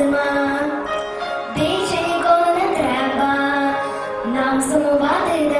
Зима, більше ніколи не треба нам сумувати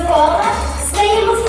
довкола, стоїмо в